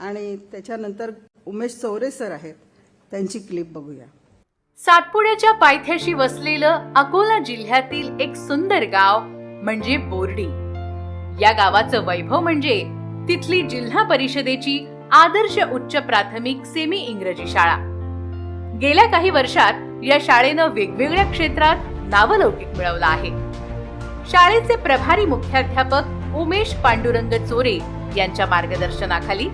आणि त्याच्यानंतर उमेश चौरे सर आहेत त्यांची क्लिप बघूया. सातपुड्याच्या पायथ्याशी वसलेलं अकोला जिल्ह्यातील एक सुंदर गाव म्हणजे बोर्डी. या गावाचं वैभव म्हणजे तिथली जिल्हा परिषदेची आदर्श उच्च प्राथमिक सेमी इंग्रजी शाळा. गेल्या काही वर्षात या शाळेनं वेगवेगळ्या क्षेत्रात नावलौकिक मिळवलं आहे. शाळेचे प्रभारी मुख्याध्यापक उमेश पांडुरंग चोरे यांच्या मार्गदर्शनाखाली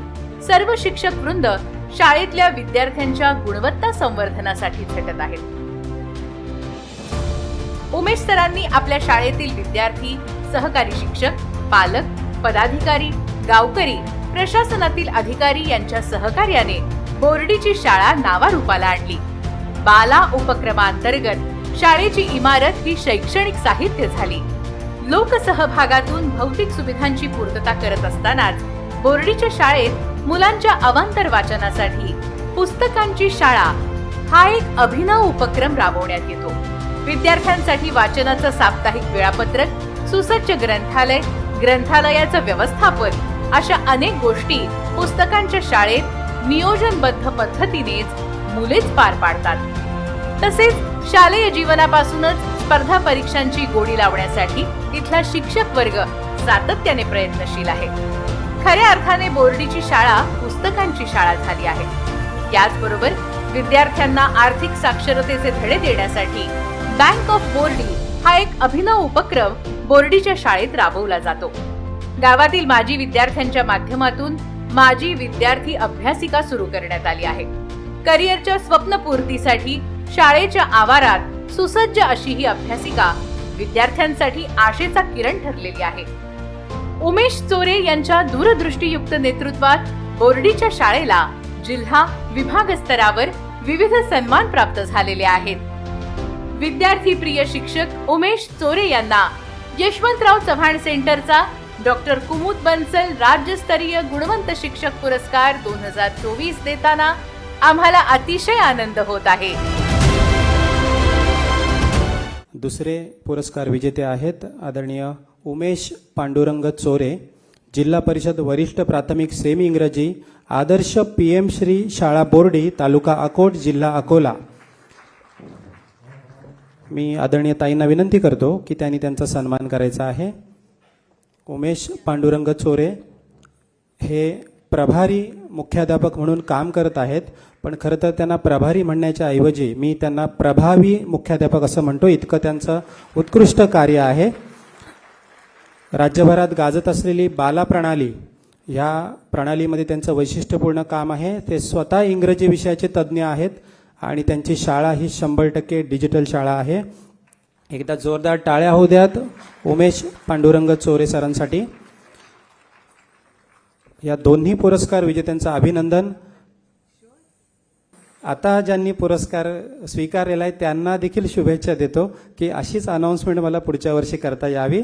सर्व शिक्षक वृंद शाळेतल्या विद्यार्थ्यांच्या गुणवत्ता संवर्धनासाठी झटत आहेत. उमेश सरांनी आपल्या शाळेतील विद्यार्थी सहकारी शिक्षक पालक पदाधिकारी गावकरी प्रशासनातील अधिकारी यांच्या सहकार्याने बोर्डीची शाळा नावारूपाला आणली. बाला उपक्रमांतर्गत शाळेची इमारत ही शैक्षणिक साहित्य झाली. लोकसहभागातून भौतिक सुविधांची पूर्तता करत असतानाच बोर्डीच्या शाळेत मुलांच्या अवांतर वाचनासाठी पुस्तकांची शाळा हा एक अभिनव उपक्रम राबवण्यात येतो. विद्यार्थ्यांसाठी वाचनाचं साप्ताहिक वेळापत्रक सुसज्ज ग्रंथालय ग्रंथालयाचं व्यवस्थापन अशा अनेक गोष्टी पुस्तकांच्या शाळेत नियोजनबद्ध पद्धतीनेच मुलेच पार पाडतात. तसेच शालेय जीवनापासूनच स्पर्धा परीक्षांची गोडी लावण्यासाठी इथला शिक्षक वर्ग सातत्याने प्रयत्नशील आहे. खऱ्या अर्थाने बोर्डीची शाळा पुस्तकांची शाळा झाली आहे. याचबरोबर विद्यार्थ्यांना आर्थिक साक्षरतेचे धडे देण्यासाठी बँक ऑफ बोर्डी हा एक अभिनव उपक्रम बोर्डीच्या शाळेत राबवला जातो. गावातील माजी विद्यार्थ्यांच्या माध्यमातून माजी विद्यार्थी अभ्यासिका सुरू करण्यात आली आहे. करिअरच्या स्वप्नपूर्तीसाठी शाळेच्या आवारात सुसज्ज अशी ही अभ्यासिका विद्यार्थ्यांसाठी आशेचा किरण ठरलेली आहे. उमेश चोरे यांच्या दूरदृष्टीयुक्त नेतृत्वात बोर्डीच्या शाळेला जिल्हा विभाग स्तरावर विविध सन्मान प्राप्त झालेले आहेत. विद्यार्थी प्रिय शिक्षक उमेश चोरे यांना यशवंतराव चव्हाण सेंटरचा डॉक्टर कुमुद बन्सल राज्यस्तरीय गुणवंत शिक्षक पुरस्कार दोन हजार चोवीस देताना आम्हाला अतिशय आनंद होत आहे. दुसरे पुरस्कार विजेते आहेत आदरणीय उमेश पांडुरंग चोरे जिल्हा परिषद वरिष्ठ प्राथमिक सेमी इंग्रजी आदर्श पी एम श्री शाळा बोर्डी तालुका अकोट जिल्हा अकोला. मी आदरणीय ताईंना विनंती करतो की त्यांनी त्यांचा सन्मान करायचा आहे. उमेश पांडुरंग चोरे हे प्रभारी मुख्याध्यापक म्हणून काम करत आहेत पण खरं तर त्यांना प्रभारी म्हणण्याच्या ऐवजी मी त्यांना प्रभावी मुख्याध्यापक असं म्हणतो इतकं त्यांचं उत्कृष्ट कार्य आहे. राज्यभरात गाजत असलेली बाला प्रणाली ह्या प्रणालीमध्ये त्यांचं वैशिष्ट्यपूर्ण काम आहे. ते स्वतः इंग्रजी विषयाचे तज्ज्ञ आहेत आणि त्यांची शाळा ही शंभर टक्के डिजिटल शाळा आहे. एकदा जोरदार टाळ्या होऊ द्यात उमेश पांडुरंग चोरे सरांसाठी. या दोन्ही पुरस्कार विजेत्यांचं अभिनंदन. आता ज्यांनी पुरस्कार स्वीकारलेला आहे त्यांना देखील शुभेच्छा देतो की अशीच अनाऊन्समेंट मला पुढच्या वर्षी करता यावी.